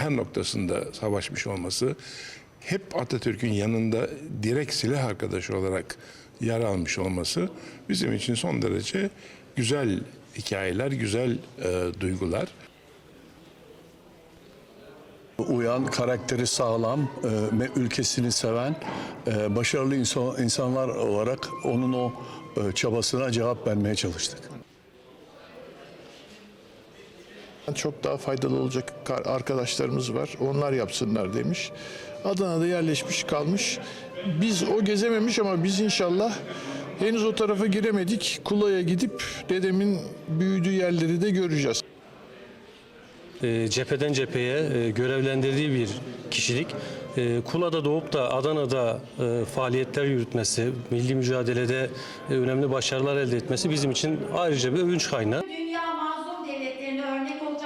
her noktasında savaşmış olması, hep Atatürk'ün yanında direkt silah arkadaşı olarak yer almış olması bizim için son derece güzel hikayeler, güzel e, duygular. Uyan, karakteri sağlam, e, ülkesini seven, e, başarılı insan- insanlar olarak onun o e, çabasına cevap vermeye çalıştık. Çok daha faydalı olacak arkadaşlarımız var. Onlar yapsınlar demiş. Adana'da yerleşmiş kalmış. Biz o gezememiş ama biz inşallah henüz o tarafa giremedik. Kula'ya gidip dedemin büyüdüğü yerleri de göreceğiz. e, cepheden cepheye e, görevlendirdiği bir kişilik. E, Kula'da doğup da Adana'da e, faaliyetler yürütmesi, milli mücadelede e, önemli başarılar elde etmesi bizim için ayrıca bir övünç kaynağı. Devletlerine örnek olacak